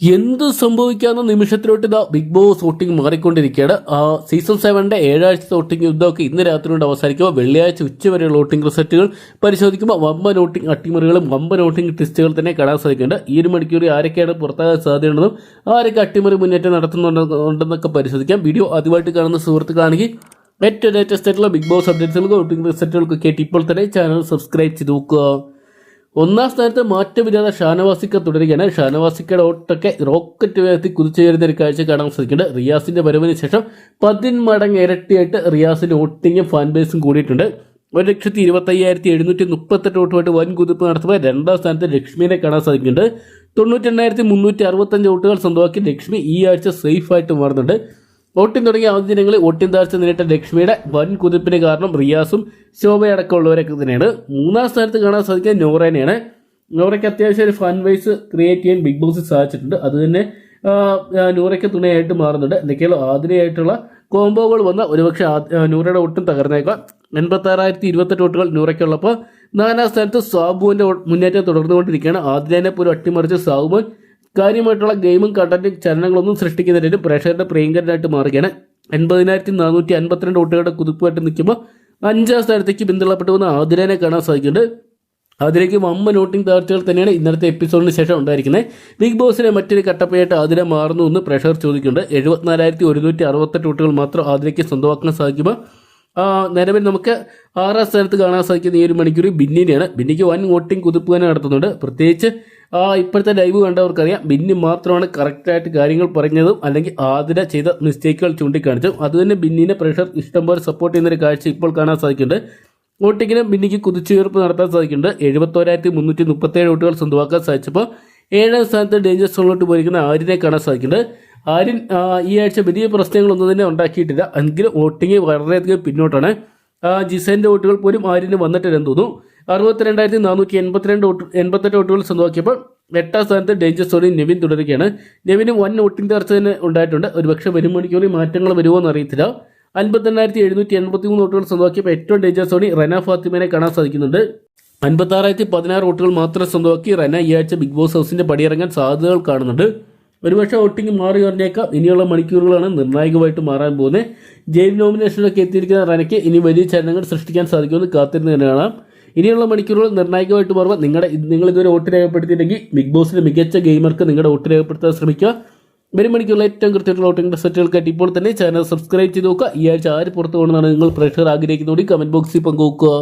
എന്ത് സംഭവിക്കാവുന്ന നിമിഷത്തിലോട്ട് ഇതാ ബിഗ് ബോസ് വോട്ടിംഗ് മാറിക്കൊണ്ടിരിക്കുകയാണ്. സീസൺ സെവന്റെ ഏഴാഴ്ച വോട്ടിംഗ് യുദ്ധമൊക്കെ ഇന്ന് രാത്രി കൊണ്ട് അവസാനിക്കുമ്പോൾ വെള്ളിയാഴ്ച ഉച്ചവരെയുള്ള വോട്ടിംഗ് റിസൾട്ടുകൾ പരിശോധിക്കുമ്പോൾ വമ്പൻ വോട്ടിംഗ് അട്ടിമറികളും വമ്പൻ വോട്ടിംഗ് ടെസ്റ്റുകൾ തന്നെ കാണാൻ സാധിക്കുന്നുണ്ട്. ഈ ഒരു മണിക്കൂർ ആരൊക്കെയാണ് പുറത്താകാൻ സാധ്യതയുണ്ടെന്നും ആരൊക്കെ അട്ടിമറി മുന്നേറ്റം നടത്തുന്നുണ്ടെന്നൊക്കെ പരിശോധിക്കാം. വീഡിയോ ആദ്യമായിട്ട് കാണുന്ന സുഹൃത്തുക്കളാണെങ്കിൽ ഏറ്റവും ലേറ്റസ്റ്റ് ആയിട്ടുള്ള ബിഗ് ബോസ് അപ്ഡേറ്റ്സുകൾക്ക് വോട്ടിംഗ് റിസൾട്ടുകൾക്കൊക്കെ ഇപ്പോൾ തന്നെ ചാനൽ സബ്സ്ക്രൈബ് ചെയ്ത് നോക്കുക. ഒന്നാം സ്ഥാനത്ത് മാറ്റമില്ലാതെ ഷാനവാസിക്ക തുടരുകയാണ്. ഷാനവാസിക്കയുടെ ഓട്ടൊക്കെ റോക്കറ്റ് വേഗത്തിൽ കുതിച്ചുയരുന്ന ഒരു കാഴ്ച കാണാൻ സാധിക്കുന്നുണ്ട്. റിയാസിന്റെ വരവിന് ശേഷം പതിന്മടങ്ങ് ഇരട്ടിയായിട്ട് റിയാസിന്റെ ഓട്ടിങ്ങും ഫാൻ ബേസും കൂടിയിട്ടുണ്ട്. ഒരു ലക്ഷത്തി ഇരുപത്തി അയ്യായിരത്തി എഴുന്നൂറ്റി മുപ്പത്തെട്ട് വോട്ടുമായിട്ട് വൻ കുതിപ്പ് നടത്തുമ്പോൾ രണ്ടാം സ്ഥാനത്ത് ലക്ഷ്മിയെ കാണാൻ സാധിക്കുന്നുണ്ട്. തൊണ്ണൂറ്റി എണ്ണായിരത്തി മുന്നൂറ്റി അറുപത്തഞ്ച് വോട്ടുകൾ സ്വന്തമാക്കി ലക്ഷ്മി ഈ ആഴ്ച സേഫായിട്ട് മാറുന്നുണ്ട്. വോട്ടിംഗ് തുടങ്ങിയ ആദ്യ ദിനങ്ങളിൽ വോട്ടിംഗ് താഴ്ച നേരിട്ട ലക്ഷ്മിയുടെ വൻ കുതിപ്പിന് കാരണം റിയാസും ശോഭയടക്കമുള്ളവരൊക്കെ തന്നെയാണ്. മൂന്നാം സ്ഥാനത്ത് കാണാൻ സാധിക്കുക നോറേനെയാണ്. നോറയ്ക്ക് അത്യാവശ്യം ഒരു ഫൺ വൈസ് ക്രിയേറ്റ് ചെയ്യാൻ ബിഗ് ബോസിൽ സാധിച്ചിട്ടുണ്ട്. അത് തന്നെ നൂറയ്ക്ക് തുണയായിട്ട് മാറുന്നുണ്ട്. എന്തൊക്കെയാണ് ആദ്യമായിട്ടുള്ള കോംബോകൾ വന്ന ഒരുപക്ഷെ നൂറയുടെ ഒട്ടും തകർന്നേക്കാം. എൺപത്തി ആറായിരത്തി ഇരുപത്തെട്ട് വോട്ടുകൾ നൂറയ്ക്കുള്ളപ്പോൾ നാലാം സ്ഥാനത്ത് സാബുവിന്റെ മുന്നേറ്റം തുടർന്നുകൊണ്ടിരിക്കുകയാണ്. ആദ്യനെ പോലും അട്ടിമറിച്ച് സാബുമോൻ കാര്യമായിട്ടുള്ള ഗെയിമും കണ്ടന്റും ചലനങ്ങളൊന്നും സൃഷ്ടിക്കുന്നതിനും പ്രേക്ഷകരുടെ പ്രിയങ്കരനായിട്ട് മാറുകയാണ്. എൺപതിനായിരത്തി നാനൂറ്റി അൻപത്തിരണ്ട് വോട്ടുകളുടെ കുതിപ്പുമായിട്ട് നിൽക്കുമ്പോൾ അഞ്ചാം സ്ഥാനത്തേക്ക് പിന്തള്ളപ്പെട്ടു വന്ന ആതിരനെ കാണാൻ സാധിക്കുന്നുണ്ട്. അതിലേക്ക് വമ്പൻ വോട്ടിംഗ് താഴ്ചകൾ തന്നെയാണ് ഇന്നത്തെ എപ്പിസോഡിന് ശേഷം ഉണ്ടായിരിക്കുന്നത്. ബിഗ് ബോസിലെ മറ്റൊരു കട്ടപ്പയായിട്ട് ആതിര മാറുന്നു എന്ന് പ്രഷർ ചോദിക്കുന്നുണ്ട്. എഴുപത്തിനാലായിരത്തി ഒരുന്നൂറ്റി അറുപത്തെട്ട് വോട്ടുകൾ മാത്രം ആതിരയ്ക്ക് സ്വന്തമാക്കാൻ സാധിക്കുമ്പോൾ നിലവിൽ നമുക്ക് ആറാം സ്ഥാനത്ത് കാണാൻ സാധിക്കുന്ന ഈ ഒരു മണിക്കൂർ ബിന്നിനെയാണ്. ബിന്നിക്ക് വൻ വോട്ടിംഗ് കുതിപ്പ് തന്നെ നടത്തുന്നുണ്ട്. പ്രത്യേകിച്ച് ആ ഇപ്പോഴത്തെ ലൈവ് കണ്ടവർക്കറിയാം. ബിന്നി മാത്രമാണ് കറക്റ്റായിട്ട് കാര്യങ്ങൾ പറഞ്ഞതും അല്ലെങ്കിൽ ആതിര ചെയ്ത മിസ്റ്റേക്കുകൾ ചൂണ്ടിക്കാണിച്ചു അതുതന്നെ ബിന്നിനെ പ്രഷർ ഇഷ്ടംപോലെ സപ്പോർട്ട് ചെയ്യുന്നൊരു കാഴ്ച ഇപ്പോൾ കാണാൻ സാധിക്കുന്നുണ്ട്. വോട്ടിങ്ങിന് ബിന്നിക്ക് കുതിച്ചുയർപ്പ് നടത്താൻ സാധിക്കുന്നുണ്ട്. എഴുപത്തോരായിരത്തി മുന്നൂറ്റി മുപ്പത്തേഴ് വോട്ടുകൾ സ്വന്തമാക്കാൻ സാധിച്ചപ്പോൾ ഏഴാം സ്ഥാനത്ത് ഡേഞ്ചർ സോണിലോട്ട് പോയിരിക്കുന്ന ആര്യനെ കാണാൻ സാധിക്കുന്നുണ്ട്. ആര്യൻ ഈ ആഴ്ച വലിയ പ്രശ്നങ്ങളൊന്നും തന്നെ ഉണ്ടാക്കിയിട്ടില്ല. എങ്കിലും വോട്ടിങ് വളരെയധികം പിന്നോട്ടാണ്. ജിസേന്റെ വോട്ടുകൾ പോലും ആര്യന് വന്നിട്ടില്ലെന്ന് തോന്നുന്നു. അറുപത്തിരണ്ടായിരത്തി നാനൂറ്റി എൺപത്തിരണ്ട് വോട്ട് എൺപത്തെട്ട് വോട്ടുകൾ സ്വന്തമാക്കിയപ്പോൾ എട്ടാം സ്ഥാനത്ത് ഡേഞ്ചർ സോണിൽ നെവിൻ തുടരുകയാണ്. നെവിന് വൻ വോട്ടിംഗ് ചർച്ച തന്നെ ഉണ്ടായിട്ടുണ്ട്. ഒരുപക്ഷെ വരും മണിക്കൂറിൽ മാറ്റങ്ങൾ വരുമോ എന്ന് അറിയത്തില്ല അൻപത്തെണ്ണായിരത്തി എഴുന്നൂറ്റി എൺപത്തി മൂന്ന് വോട്ടുകൾ സ്വന്തമാക്കിയപ്പോൾ ഏറ്റവും ഡേഞ്ചർ സോണി റന ഫാത്തിമനെ കാണാൻ സാധിക്കുന്നുണ്ട്. അൻപത്താറായിരത്തി പതിനാറ് വോട്ടുകൾ മാത്രം സ്വന്തമാക്കി റന ഈ ആഴ്ച ബിഗ് ബോസ് ഹൗസിന്റെ പടിയിറങ്ങാൻ സാധ്യതകൾ കാണുന്നുണ്ട്. ഒരുപക്ഷെ വോട്ടിംഗ് മാറി പറഞ്ഞേക്കാം ഇനിയുള്ള മണിക്കൂറുകളാണ് നിർണായകമായിട്ട് മാറാൻ പോകുന്നത്. ജയിൽ നോമിനേഷനിലൊക്കെ എത്തിയിരിക്കുന്ന റനയ്ക്ക് ഇനി വലിയ ചലനങ്ങൾ സൃഷ്ടിക്കാൻ സാധിക്കുമെന്ന് കാത്തിരുന്ന് കാണാം ഇനിയുള്ള മണിക്കൂറുകൾ നിർണായകമായിട്ട് മാറുമ്പോൾ നിങ്ങളുടെ നിങ്ങൾ ഇതുവരെ വോട്ട് രേഖപ്പെടുത്തിയിട്ടുണ്ടെങ്കിൽ ബിഗ് ബോസിലെ മികച്ച ഗെയിമർക്ക് നിങ്ങളുടെ വോട്ട് രേഖപ്പെടുത്താൻ ശ്രമിക്കുക. വരും മണിക്കുള്ള ഏറ്റവും കൃത്യമായിട്ടുള്ള വോട്ടിംഗ് സെറ്റുകൾക്കായിട്ട് ഇപ്പോൾ തന്നെ ചാനൽ സബ്സ്ക്രൈബ് ചെയ്ത് നോക്കുക. ഈ ആഴ്ച ആര് പുറത്തു പോകണമെന്നാണ് നിങ്ങൾ പ്രേക്ഷകർ ആഗ്രഹിക്കുന്നതുകൊണ്ട് കമന്റ് ബോക്സിൽ പങ്കുവെക്കുക.